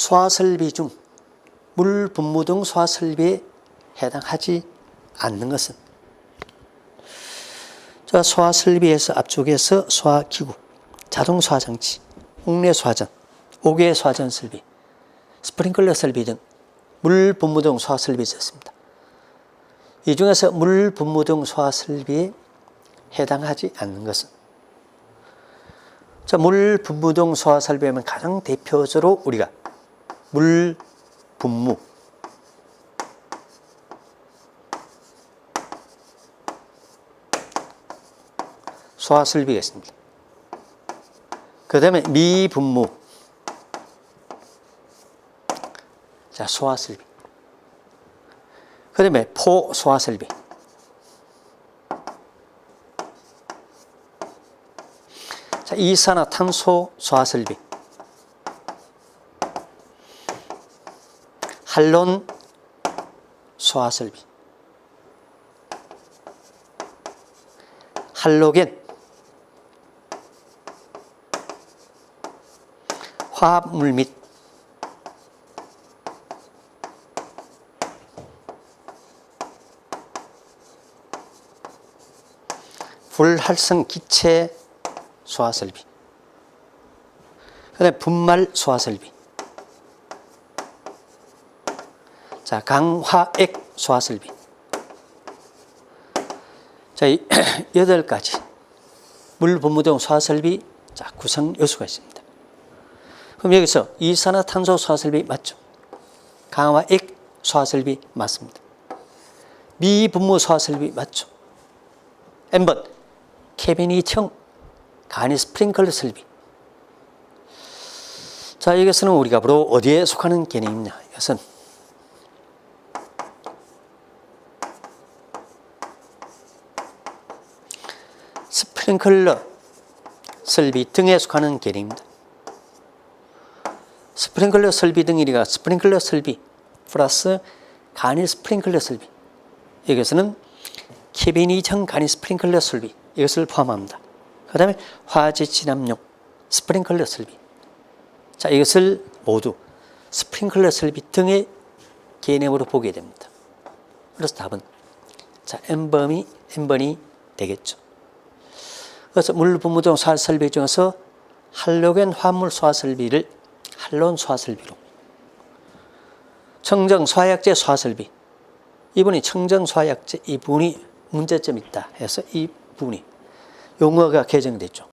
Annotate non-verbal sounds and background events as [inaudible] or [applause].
소화설비 중 물 분무 등 소화설비에 해당하지 않는 것은 자, 소화설비에서 앞쪽에서 소화기구, 자동 소화장치, 옥내 소화전, 옥외 소화전 설비, 스프링클러 설비 등 물 분무 등 소화설비 있었습니다. 이 중에서 물 분무 등 소화설비에 해당하지 않는 것은 자, 물 분무 등 소화설비하면 가장 대표적으로 우리가 물 분무. 소화설비가 있습니다. 그 다음에 미분무. 자 소화설비. 그 다음에 포소화설비. 자 이산화탄소 소화설비 한론 소화설비. 할로겐 화합물 및 불활성 기체 소화설비. 그다음에 분말 소화설비 자 강화액 소화설비 자 이 [clears throat] 여덟 가지 물 분무등 소화설비 자 구성 요소가 있습니다. 그럼 여기서 이산화탄소 소화설비 맞죠? 강화액 소화설비 맞습니다. 미분무 소화설비 맞죠? N번 케비니청 간이 스프링클러 설비 자 이것은 우리가 바로 어디에 속하는 개념이냐 이것은 스프링클러 설비 등에 속하는 개념입니다. 스프링클러 설비 등이니까 스프링클러 설비 플러스 간이 스프링클러 설비 여기서는 케비니청 간이 스프링클러 설비 이것을 포함합니다. 그 다음에 화재 진압용 스프링클러 설비 자 이것을 모두 스프링클러 설비 등의 개념으로 보게 됩니다. 그래서 답은 자 N번이 N번이 되겠죠. 그래서 물분무등 소화 설비 중에서 할로겐 화물 소화 설비를 할론 소화 설비로 청정 소화약제 소화 설비 이분이 청정 소화약제 이분이 문제점이 있다 해서 이 부분이 용어가 개정됐죠.